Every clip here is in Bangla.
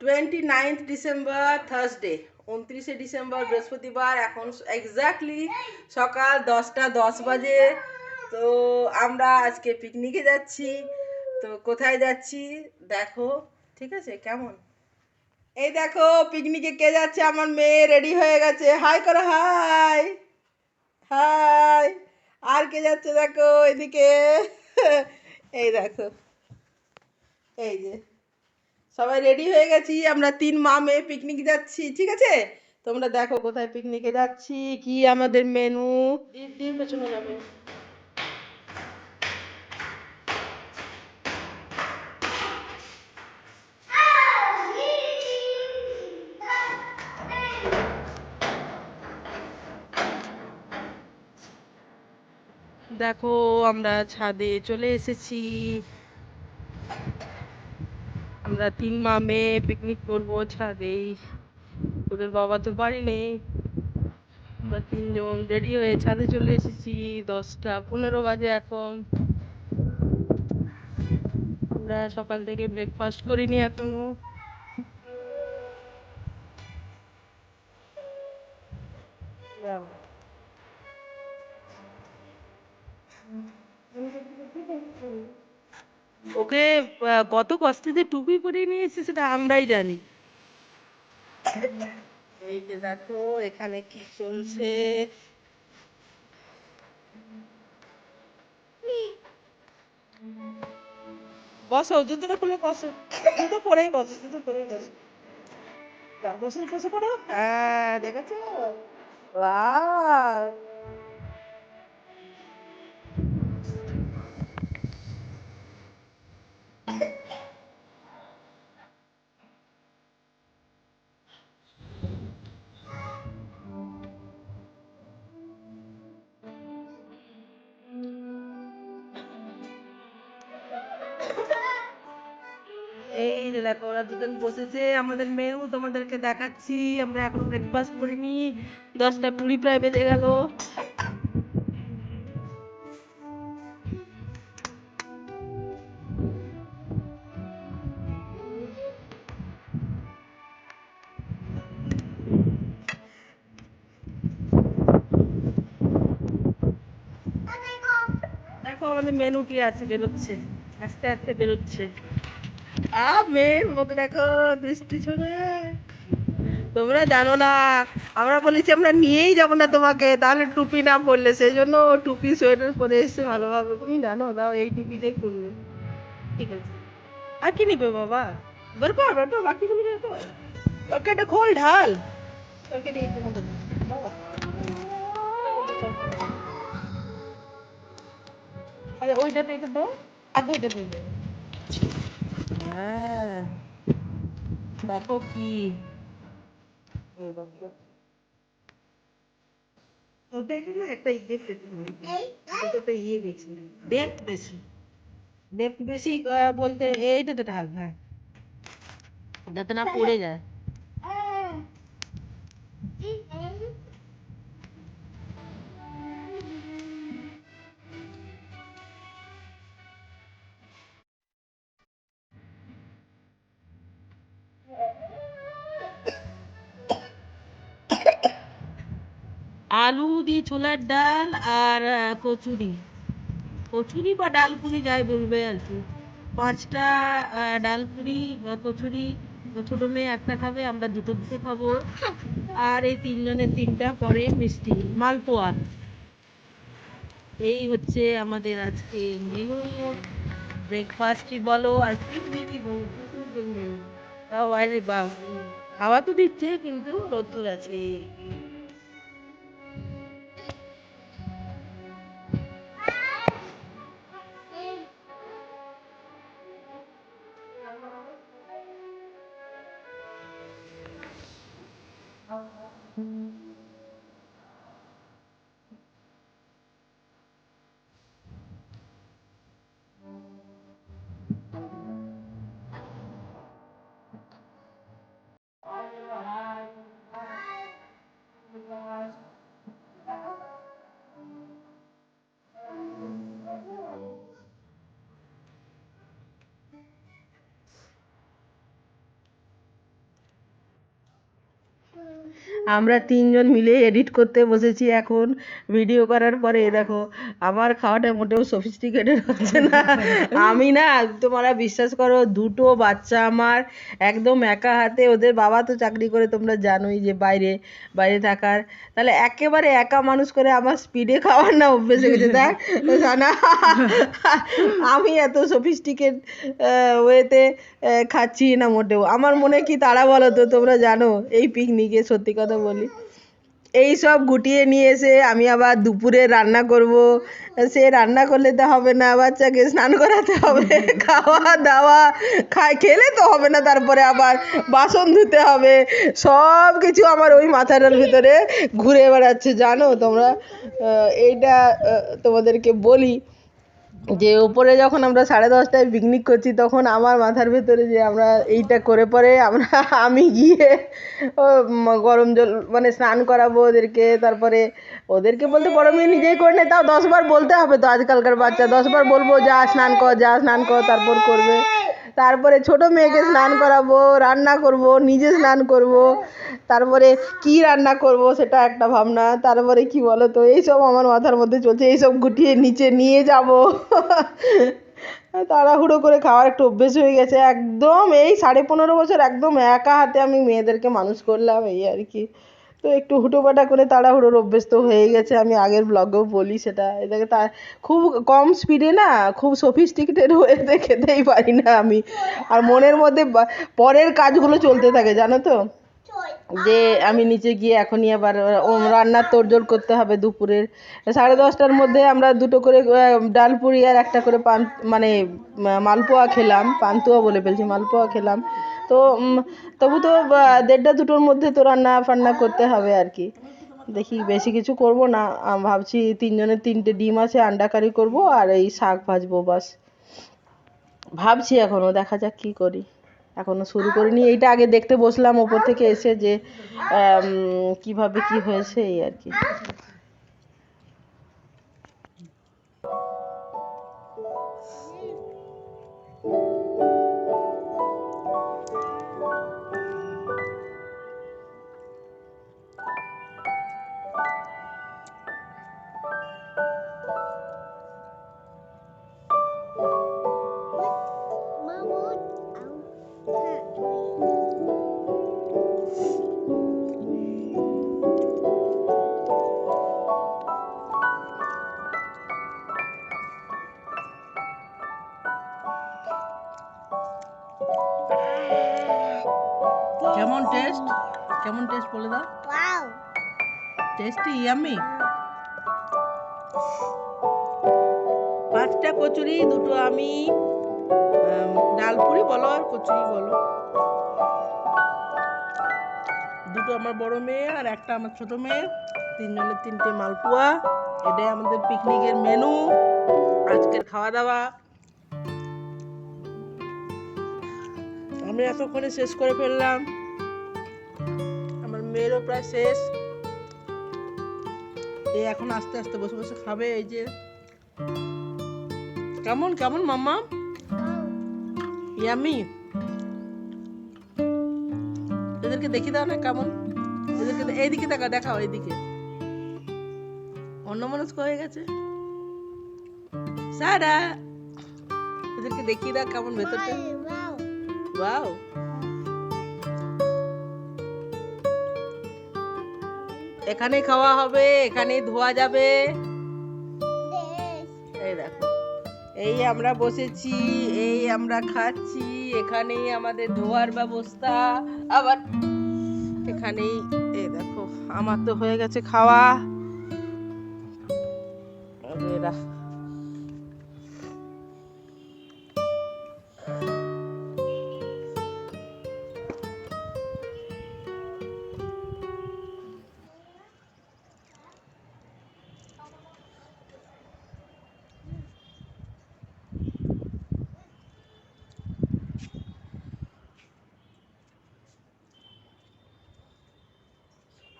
টোয়েন্টি নাইন্থ ডিসেম্বর থার্সডে উনত্রিশে ডিসেম্বর বৃহস্পতিবার, এখন এক্স্যাক্টলি সকাল দশটা দশ বাজে। তো আমরা আজকে পিকনিকে যাচ্ছি। তো কোথায় যাচ্ছি? দেখো, ঠিক আছে? কেমন? এই দেখো পিকনিকে কে যাচ্ছে? আমার মেয়ে রেডি হয়ে গেছে। হাই করো হাই হাই আর কে যাচ্ছে? দেখো, এদিকে। এই দেখো। এই যে। সবাই রেডি হয়ে গেছি আমরা তিন মা মেয়ে পিকনিক যাচ্ছি ঠিক আছে? তোমরা দেখো কোথায় পিকনিকে যাচ্ছি কি আমাদের মেনু পেছনে যাবে। দেখো আমরা ছাদে চলে এসেছি। আমরা তিন মা মেয়ে পিকনিক করব ছাদেই তোদের বাবা তো বাড়ি নেই। আমরা তিনজন রেডি হয়ে ছাদে চলে এসেছি, দশটা পনেরো বাজে এখন। আমরা সকাল থেকে ব্রেকফাস্ট করিনি এখনও। ওকে কত কষ্টে যে টুপি পরিয়ে নিয়েছে সেটা আমরাই জানি। এই যে দেখো, এখানে কি চলছে? বসো, জুতোটা খুলে বসো। জুতো পরেই বসো, জুতো পরেই বসো। বসে বসে পড়ো। হ্যাঁ দেখেছ? বাহ ওরা দুজন বসেছে, আমাদের মেয়েও তোমাদেরকে দেখাচ্ছি, আমরা এখন ব্রেকফাস্ট করিনি, দশটা প্রায় বেজে গেল। দেখো, আমাদের মেনু কি আছে, বেরোচ্ছে, আস্তে আস্তে বেরোচ্ছে। মেয়ের মতো দেখো, দৃষ্টি ছোড়ে তোমরা জানো না, আমরা বলেছি আমরা নিয়েই যাব না তোমাকে, তাহলে টুপি না পরলে। সেই জন্য টুপি, সোয়েটার পরে এসছে ভালোভাবে, তুমি জানো, দাও এই টুপিটাই করবে ঠিক আছে। আর কি নিবে বাবা? কর বাকি টুপি কর ওকে এটা খোল, ঢাল। ওকে দিয়ে দিতে বাবা। আরে ওইটা দেখে দাও। আগে ওইটা দেবে হ্যাঁ। দেখো কি। ইয়ে ইয়ে বেশি। ডেপথ বেশি বলতে এইটাতে ঢাল হ্যাঁ। যাতে না পড়ে যায়। আলু দিয়ে ছোলার ডাল আর কচুরি। কচুরি বা ডাল পুরি যাই বলবে আর কি। পাঁচটা আহ, ডাল পুরি বা কচুরি ছোট মেয়ে একটা খাবে আমরা দুটো দুটো খাব। আর এই তিনজনের তিনটা পরে মিষ্টি মালপোয়া। এই হচ্ছে আমাদের আজকে ব্রেকফাস্টই বলো আর বাইরে বা খাওয়া তো দিচ্ছে কিন্তু রোদ্দুর আছে। আমরা তিনজন মিলে এডিট করতে বসেছি এখন। ভিডিও করার পরে দেখো, আমার খাওয়াটা মোটেও সফিস্টিকেটেড হচ্ছে না। আমি না তোমরা বিশ্বাস করো, দুটো বাচ্চা আমার, একদম একা হাতে। ওদের বাবা তো চাকরি করে, তোমরা জানোই যে বাইরে বাইরে থাকার। তাহলে একেবারে একা মানুষ করে আমার স্পিডে খাওয়ার না অভ্যেস হয়ে গেছে। দেখ না আমি এত সফিস্টিকেট ওয়েতে খাচ্ছি না মোটেও। আমার মনে কি তারা বলো তো, তোমরা জানো? এই পিকনিকে সত্যি কথা বলি। এই সব গুটিয়ে নিয়ে এসে আমি আবার দুপুরে রান্না করব। সে রান্না করলে তো হবে না বাচ্চাকে স্নান করাতে হবে খাওয়া দাওয়া খাই খেলে তো হবে না তারপরে আবার বাসন ধুতে হবে। সব কিছু আমার ওই মাথাটার ভিতরে ঘুরে বেড়াচ্ছে জানো তোমরা? এইটা তোমাদেরকে বলি। যে উপরে যখন আমরা সাড়ে দশটায় পিকনিক করছি, তখন আমার মাথার ভেতরে যে আমরা এইটা করে পরে আমরা, আমি গিয়ে গরম জল মানে স্নান করাবো ওদেরকে, তারপরে ওদেরকে বলতে বড় মেয়ে নিজেই করে নেয় তাও দশবার বলতে হবে তো আজকালকার বাচ্চা দশবার বলব যা স্নান কর, যা স্নান কর, তারপর করবে। তারপরে ছোট মেয়েকে স্নান করাবো, রান্না করব, নিজে স্নান করব, তারপরে কি রান্না করব সেটা একটা ভাবনা, তারপরে কি বলো তো এইসব আমার মাথার মধ্যে চলছে, এইসব গুটিয়ে নিচে নিয়ে যাব। তাড়াহুড়ো করে খাওয়ার একটু অভ্যেস হয়ে গেছে, একদম এই সাড়ে পনেরো বছর একদম একা হাতে আমি মেয়েদেরকে মানুষ করলাম, এই আর কি। তো একটু হুটোপাটা করে তাড়াহুড়োর অভ্যেস তো হয়ে গেছে। আমি আগের ব্লগেও বলি সেটা। এটাকে তা, খুব কম স্পিডে না, খুব সফিস্টিকেটেড ওয়েতে খেতেই পারি না আমি। আর মনের মধ্যে পরের কাজগুলো চলতে থাকে, জানো তো? যে আমি নিচে গিয়ে এখনই আবার রান্নার তোড়জোড় করতে হবে দুপুরের। সাড়ে দশটার মধ্যে আমরা দুটো করে ডাল পুরি আর একটা করে পান মানে মালপোয়া খেলাম। পান্তুয়া বলে ফেলছি, মালপোয়া খেলাম। তো তবু তো দেড়টা দুটোর মধ্যে তো রান্না ফান্না করতে হবে আর কি। দেখি বেশি কিছু করব না ভাবছি তিনজনের তিনটে ডিম আছে, আন্ডা কারি করব আর এই শাক ভাজবো বাস। ভাবছি এখনও, দেখা যাক কি করি। এখনও শুরু করিনি, এইটা আগে দেখতে বসলাম, ওপর থেকে এসে যে কীভাবে কি হয়েছে এই আর কি। কেমন টেস্ট কেমন টেস্ট বলে দাও? Wow! টেস্টি ইয়ামি পাঁচটা কচুরি দুটো আমি ডালপুরি বলো আর কচুরি বলো। দুটো আমার বড় মেয়ে আর একটা আমার ছোট মেয়ে। তিনজনের তিনটে মালপোয়া। এটাই আমাদের পিকনিকের মেনু আজকের খাওয়া দাওয়া আমি এতক্ষণে শেষ করে ফেললাম। মেয়েরও প্রায় শেষ। এ এখন আস্তে আস্তে বসে বসে খাবে এই যে। কেমন কেমন মাম্মা? ইয়ামি। এদেরকে দেখি দাও না কেমন। এদেরকে এইদিকে দেখা দেখাও এইদিকে। অন্য মানুষ হয়ে গেছে। সারা। এদেরকে দেখিয়ে দাও কেমন ভেতরটা। Wow! এখানে খাওয়া হবে এখানে ধোয়া যাবে। এই দেখো এই আমরা বসেছি এই আমরা খাচ্ছি এখানেই আমাদের ধোয়ার ব্যবস্থা। আবার এখানেই এই দেখো আমার তো হয়ে গেছে খাওয়া। এরা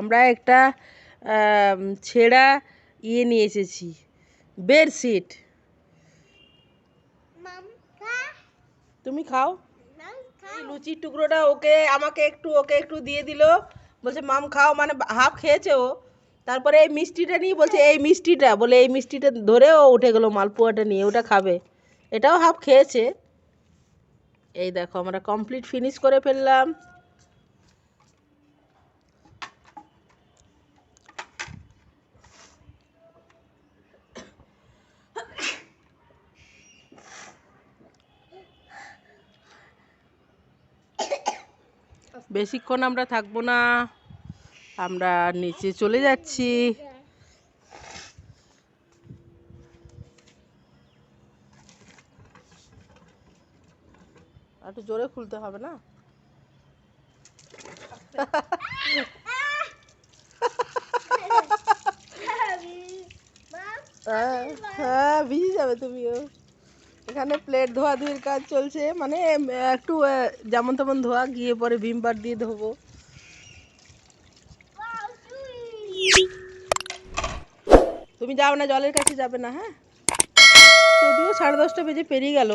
আমরা একটা ছেঁড়া ইয়ে নিয়ে এসেছি। বেডশিট। তুমি খাও। লুচির টুকরোটা ওকে আমাকে একটু ওকে একটু দিয়ে দিল। বলছে মাম খাও। মানে হাফ খেয়েছে ও। তারপরে এই মিষ্টিটা নিয়ে বলছে এই মিষ্টিটা। বলে এই মিষ্টিটা ধরে ও উঠে গেলো মালপোয়াটা নিয়ে ওটা খাবে। এটাও হাফ খেয়েছে। এই দেখো আমরা কমপ্লিট ফিনিশ করে ফেললাম। বেশিক্ষণ আমরা থাকব না আমরা নিচে চলে যাচ্ছি একটু জোরে খুলতে হবে না হ্যাঁ হ্যাঁ ভিজে যাবে তুমিও এখানে প্লেট ধোয়া ধুয়ির কাজ চলছে। মানে একটু যেমন তেমন ধোয়া, গিয়ে পরে ভিম বার দিয়ে ধোবো। তুমি যাও না, জলের কাছে যাবে না হ্যাঁ? যদিও সাড়ে দশটা বেজে পেরিয়ে গেল।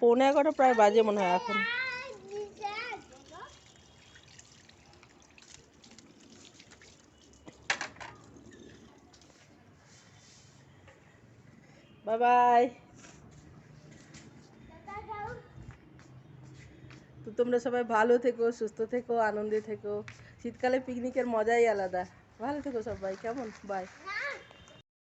পৌনে এগারোটা প্রায় বাজে মনে হয় এখন। বাই বাই তো তোমরা সবাই ভালো থেকো, সুস্থ থেকো, আনন্দে থেকো। শীতকালে পিকনিকের মজাই আলাদা। ভালো থেকো সবাই, কেমন? বাই